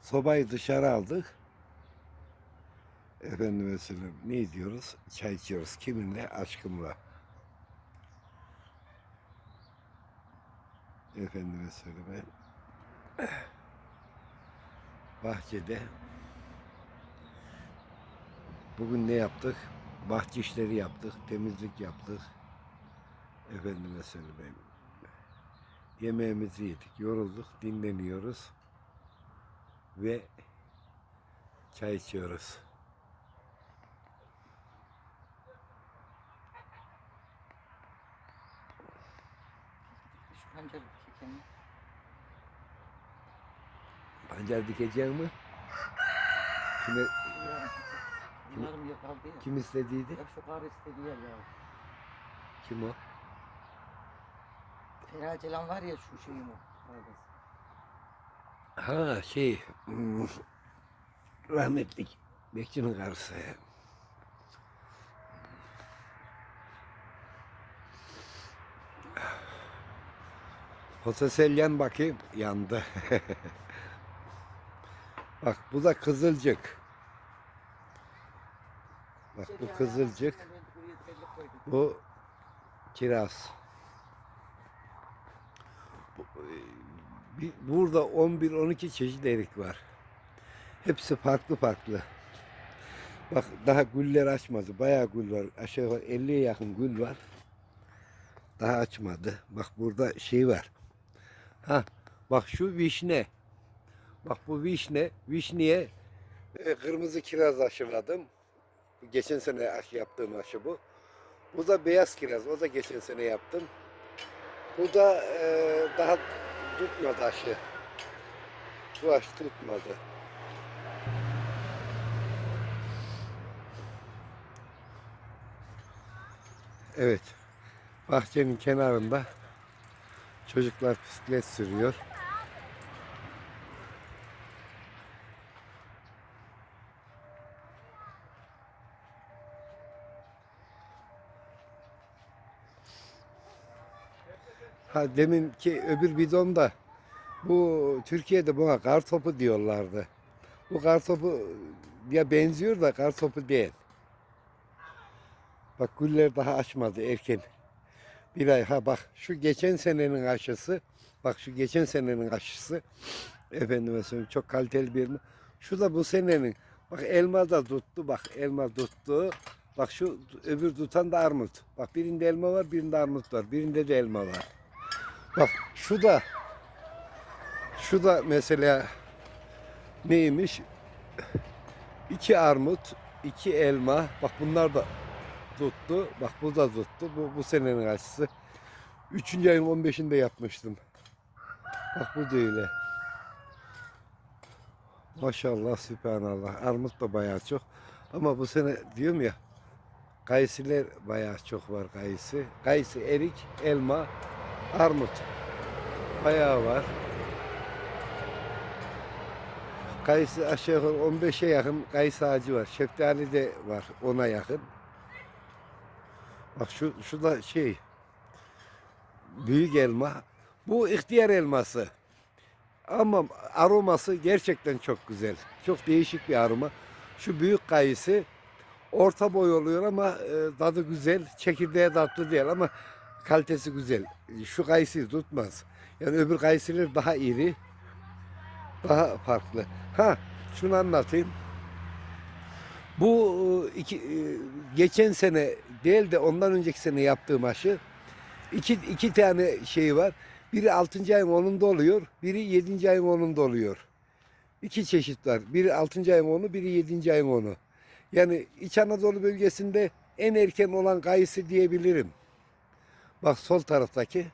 Sobayı dışarı aldık. Efendime söyleyeyim ne diyoruz? Çay içiyoruz. Kiminle? Aşkımla. Efendime söyleyeyim. Bahçede bugün ne yaptık? Bahçe işleri yaptık, temizlik yaptık. Efendime söyleyeyim. Yemeğimizi yedik, yorulduk, dinleniyoruz ve çay içiyoruz. Şu pancarı çekelim. Pancar dikeceğim mi? Kime, Bunlarım yok aldı ya. kim istediydi? Ya şu kar istedi ya ya. Kim o? Ferah Celan var ya şu şeyin o. Kardeş. Ha şey, hmm, rahmetlik Bekçinin karısı. Fotosel bakayım, yandı. Bak bu da kızılcık. Bak bu kızılcık, bu kiraz. Bu- e, Burada 11-12 çeşit erik var. Hepsi farklı farklı. Bak daha güller açmadı. Bayağı gül var. Aşağı yukarı 50'ye yakın gül var. Daha açmadı. Bak burada şey var. Ha, bak şu vişne. Bak bu vişne. Vişneye e, kırmızı kiraz aşıladım. Geçen sene aşı yaptığım aşı bu. Bu da beyaz kiraz. O da geçen sene yaptım. Bu da e, daha tutmadı aşı. Aşı tutmadı. Evet. Bahçenin kenarında çocuklar bisiklet sürüyor. Ha deminki öbür bidonda bu Türkiye'de buna kar topu diyorlardı. Bu kar topu ya benziyor da kar topu değil. Bak güller daha açmadı erken. Bir ay ha bak şu geçen senenin aşısı. Bak şu geçen senenin aşısı. Efendime söyleyeyim çok kaliteli bir elma. Şu da bu senenin. Bak elma da tuttu bak elma tuttu. Bak şu öbür tutan da armut. Bak birinde elma var birinde armut var. Birinde de elma var. Bak şu da şu da mesela neymiş? İki armut, iki elma. Bak bunlar da tuttu. Bak bu da tuttu. Bu, bu senenin aşısı. Üçüncü ayın 15'inde yapmıştım. Bak bu da öyle. Maşallah, sübhanallah. Armut da bayağı çok. Ama bu sene diyorum ya, kayısılar bayağı çok var kayısı. Kayısı, erik, elma, armut. Bayağı var. Kayısı aşağı yukarı 15'e yakın kayısı ağacı var. Şeftali de var ona yakın. Bak şu, şu da şey büyük elma. Bu ihtiyar elması. Ama aroması gerçekten çok güzel. Çok değişik bir aroma. Şu büyük kayısı orta boy oluyor ama e, tadı güzel. Çekirdeği tatlı değil ama kalitesi güzel. Şu kayısıyı tutmaz. Yani öbür kayısılar daha iri. Daha farklı. Ha şunu anlatayım. Bu e, iki, e, geçen sene değil de ondan önceki sene yaptığım aşı iki, iki tane şey var. Biri 6. ayın 10'unda oluyor. Biri 7. ayın 10'unda oluyor. İki çeşit var. Biri 6. ayın 10'u, biri 7. ayın 10'u. Yani İç Anadolu bölgesinde en erken olan kayısı diyebilirim. Bak sol taraftaki.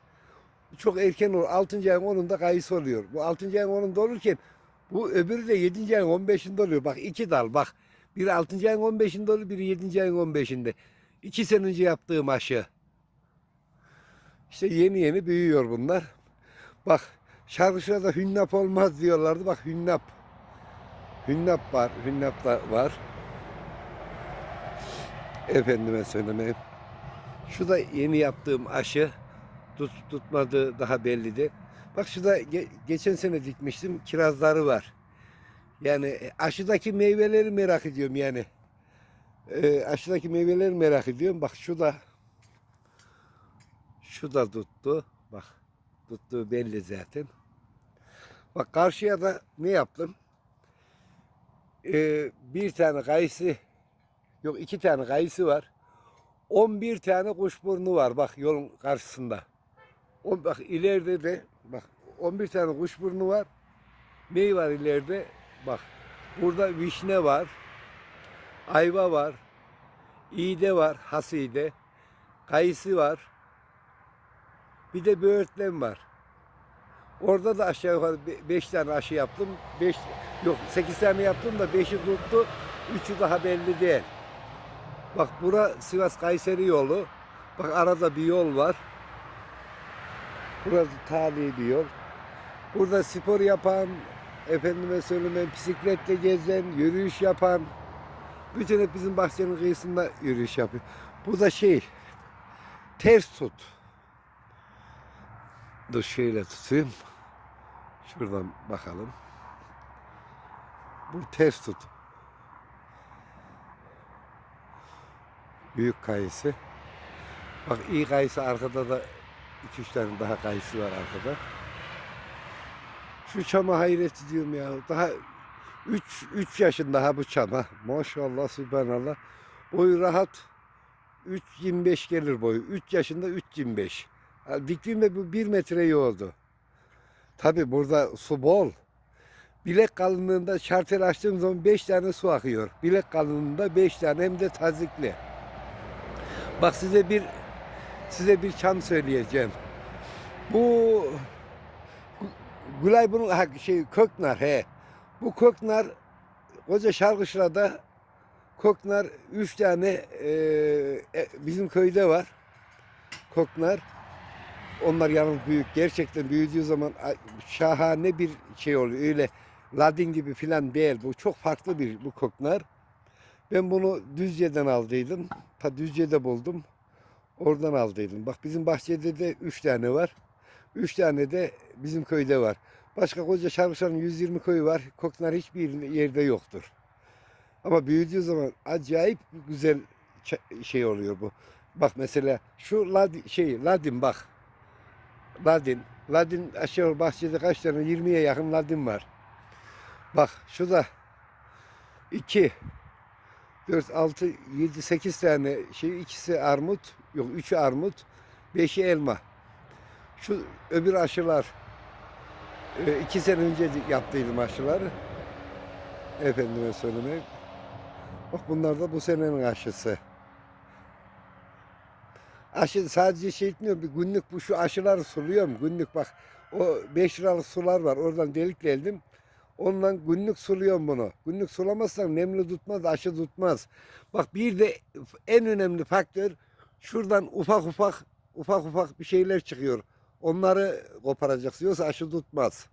Çok erken olur. 6. ayın 10'unda kayısı oluyor. Bu 6. ayın 10'unda olurken bu öbürü de 7. ayın 15'inde oluyor. Bak iki dal bak. Biri 6. ayın 15'inde oluyor, biri 7. ayın 15'inde. İki sene önce yaptığım aşı. İşte yeni yeni büyüyor bunlar. Bak şarkışlarda hünnap olmaz diyorlardı. Bak hünnap. Hünnap var. Hünnap da var. Efendime söylemeyeyim. Şu da yeni yaptığım aşı. Tut, tutmadığı daha bellidir. Bak şurada ge- geçen sene dikmiştim. Kirazları var. Yani e, aşıdaki meyveleri merak ediyorum yani. E, aşıdaki meyveleri merak ediyorum. Bak şu da şu da tuttu. Bak tuttuğu belli zaten. Bak karşıya da ne yaptım? Ee, bir tane kayısı yok iki tane kayısı var. 11 tane kuşburnu var bak yolun karşısında. O, bak ileride de bak 11 tane kuşburnu var. Ney var ileride? Bak burada vişne var. Ayva var. İğde var. Haside. Kayısı var. Bir de böğürtlen var. Orada da aşağı yukarı 5 tane aşı yaptım. 5 yok 8 tane yaptım da 5'i tuttu. 3'ü daha belli değil. Bak bura Sivas Kayseri yolu. Bak arada bir yol var. Burası tarihi bir yol. Burada spor yapan, efendime söyleyeyim bisikletle gezen, yürüyüş yapan, bütün hep bizim bahçenin kıyısında yürüyüş yapıyor. Bu da şey, ters tut. Dur şöyle tutayım. Şuradan bakalım. Bu ters tut. Büyük kayısı. Bak iyi kayısı arkada da 2-3 tane daha kayısı var arkada. Şu çama hayret ediyorum ya. Daha 3 3 yaşında ha bu çama. Maşallah subhanallah. Boyu rahat 3.25 gelir boyu. 3 yaşında 3.25. Ha, Diktiğimde bu 1 metre yoğurdu. Tabi burada su bol. Bilek kalınlığında şartel açtığım zaman 5 tane su akıyor. Bilek kalınlığında 5 tane hem de tazikli. Bak size bir size bir çam söyleyeceğim. Bu Gülay bunun ha, şey Köknar he. Bu Köknar koca Şarkışla'da Köknar üç tane e, e, bizim köyde var. Köknar. Onlar yalnız büyük. Gerçekten büyüdüğü zaman şahane bir şey oluyor. Öyle Ladin gibi filan değil. Bu çok farklı bir bu Köknar. Ben bunu Düzce'den aldıydım. Ta Düzce'de buldum. Oradan aldıydım. Bak bizim bahçede de üç tane var. Üç tane de bizim köyde var. Başka koca Şarkışlar'ın 120 köyü var. Koknar hiçbir yerde yoktur. Ama büyüdüğü zaman acayip güzel şey oluyor bu. Bak mesela şu Ladin, şey Ladin bak. Ladin. Ladin aşağı bahçede kaç tane? 20'ye yakın Ladin var. Bak şu da 2 4, 6, 7, 8 tane şey ikisi armut, yok üçü armut, beşi elma. Şu öbür aşılar e, iki sene önce yaptıydım aşıları. Efendime söylemeyeyim. Bak bunlar da bu senenin aşısı. Aşı sadece şey etmiyor. Bir günlük bu şu aşıları suluyorum. Günlük bak o 5 liralık sular var. Oradan delik deldim. Ondan günlük suluyorum bunu. Günlük sulamazsan nemli tutmaz, aşı tutmaz. Bak bir de en önemli faktör şuradan ufak ufak ufak ufak bir şeyler çıkıyor. Onları koparacaksın. Yoksa aşı tutmaz.